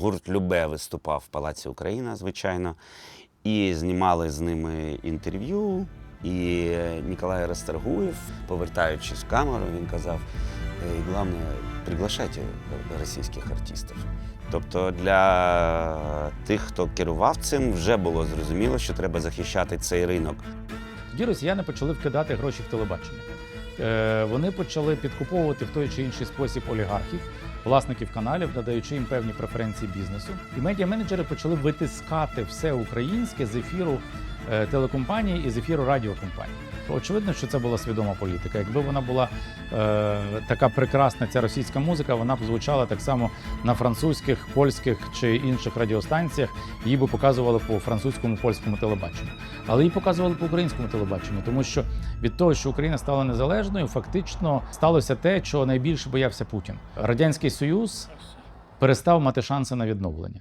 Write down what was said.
гурт Любе виступав в Палаці Україна, звичайно, і знімали з ними інтерв'ю. І Ніколай Расторгуєв, повертаючись в камеру, він казав: «Е, головне, приглашайте російських артистів. Тобто для тих, хто керував цим, вже було зрозуміло, що треба захищати цей ринок. Тоді росіяни почали вкидати гроші в телебачення. Е, Вони почали підкуповувати в той чи інший спосіб олігархів, власників каналів, надаючи їм певні преференції бізнесу. І медіа-менеджери почали витискати все українське з ефіру е, телекомпаній і з ефіру радіокомпаній. Очевидно, що це була свідома політика. Якби вона була е, така прекрасна, ця російська музика, вона б звучала так само на французьких, польських чи інших радіостанціях. Її би показували по французькому польському телебаченню. Але її показували по українському телебаченню, тому що від того, що Україна стала незалежною, фактично сталося те, чого найбільше боявся Путін. Радянський Союз перестав мати шанси на відновлення.